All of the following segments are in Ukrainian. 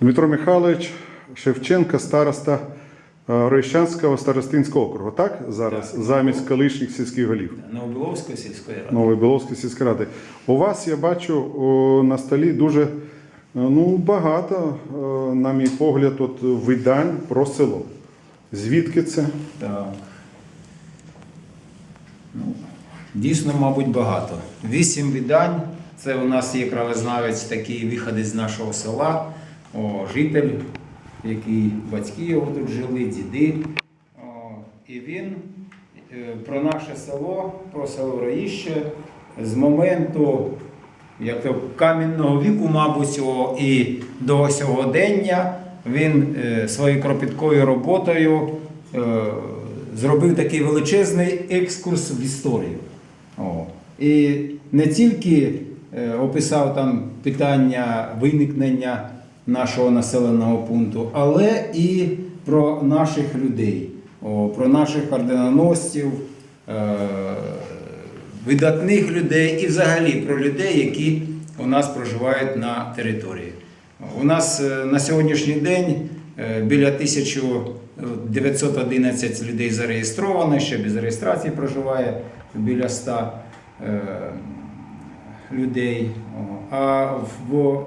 Дмитро Михайлович Шевченко, староста е, Ройщанського старостинського округу, так? Зараз Так. замість колишніх сільських голів. Новобіловської сільської ради. Новобіловської сільської ради. У вас я бачу о, на столі дуже е, ну, багато, е, на мій погляд, от, видань про село. Звідки це? Так. Ну, дійсно, мабуть, багато. Вісім видань. Це у нас є краєзнавець, такий виходить з нашого села, о, житель, який батьки його тут жили, діди. О, і він е, про наше село, про село Раїще з моменту як то камінного віку, мабуть, і до сьогодення він е, своєю кропіткою роботою е, зробив такий величезний екскурс в історію. О. І не тільки описав там питання виникнення нашого населеного пункту, але і про наших людей, про наших орденоносців, е, видатних людей і взагалі про людей, які у нас проживають на території. У нас е, на сьогоднішній день е, біля 1911 людей зареєстровано, ще без реєстрації проживає біля 100 е, людей. А в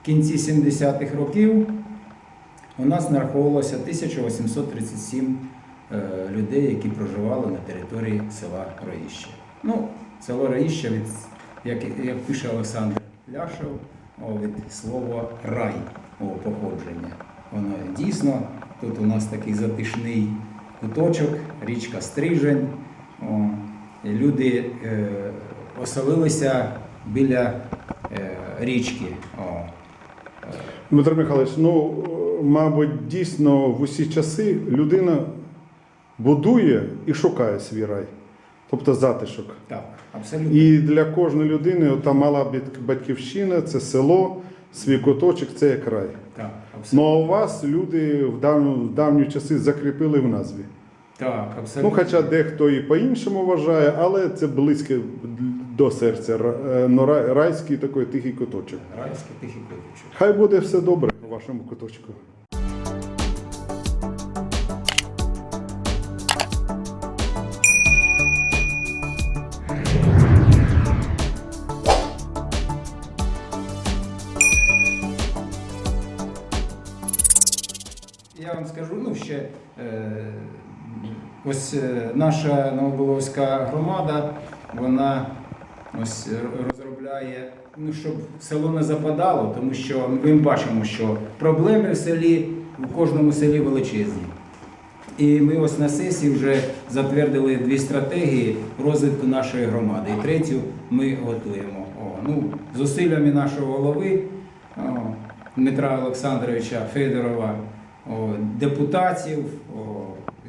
е, кінці 70-х років у нас нараховувалося 1837 е, людей, які проживали на території села Роїще. Ну, село Роїще, від, як, як пише Олександр Ляшев, від слова рай о, походження. Воно дійсно, тут у нас такий затишний куточок, річка Стрижень. О, люди е, оселилися біля е, річки. О, Дмитро Михайлович, ну, мабуть, дійсно в усі часи людина будує і шукає свій рай, тобто затишок. так, абсолютно. І для кожної людини та мала батьківщина, це село, свій куточок, це як рай. Так, Ну а у вас люди в давні, в давні часи закріпили в назві. Так, Ну, абсолютно. хоча дехто і по-іншому вважає, але це близьке до серця. Е, ну, рай- Райський такий тихий куточок. Райський тихий куточок. Хай буде все добре у вашому куточку. Я вам скажу, ну ще е, ось е, наша Новоболовська громада, вона ось розробляє, ну щоб село не западало, тому що ми бачимо, що проблеми в селі, в кожному селі величезні. І ми ось на сесії вже затвердили дві стратегії розвитку нашої громади. І третю ми готуємо. О, ну, зусиллями нашого голови о, Дмитра Олександровича Федорова, о, депутатів о,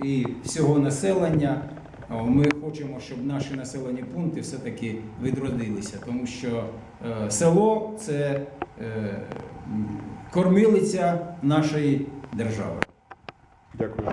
і всього населення. Ми хочемо, щоб наші населені пункти все-таки відродилися, тому що е, село це е, кормилиця нашої держави. Дякую.